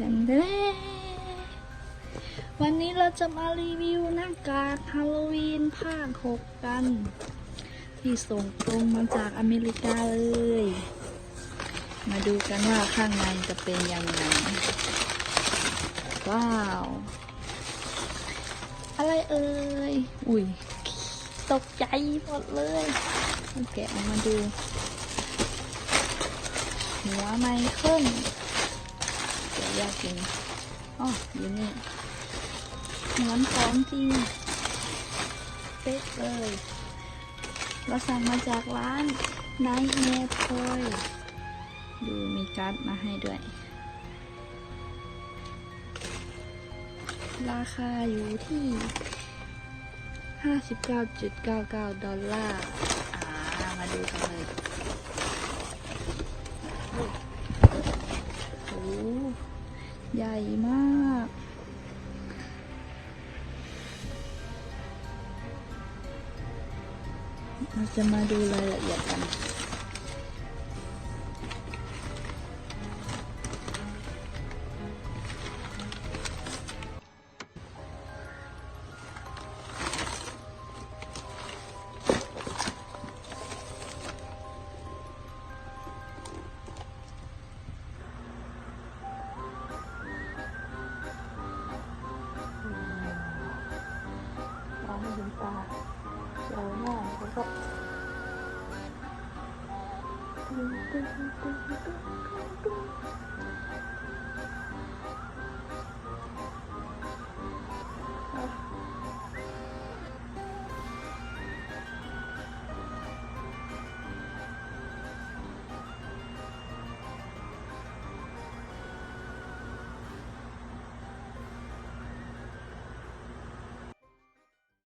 เดวันนี้เราจะมารีวิวหน้ากากฮาโลวีนภาค6กัน ที่ส่งตรงมาจากอเมริกาเลย มาดูกันว่าข้างในจะเป็นยังไง ว้าว อะไรเอ่ย อุ้ย ตกใจหมดเลยเอาแกะออกมาดูหัวไมเคิล ยากจริงอ๋ออยู่นี่เหมือนของจริงเป๊ะเลย เราสั่งมาจากร้านนายเฮทอยดูมีการ์ดมาให้ด้วย ราคาอยู่ที่ 59.99 ดอลลาร์ อ่า มาดูกันเลย โอ้ ใหญ่มากเราจะมาดูรายละเอียดกัน Thank you.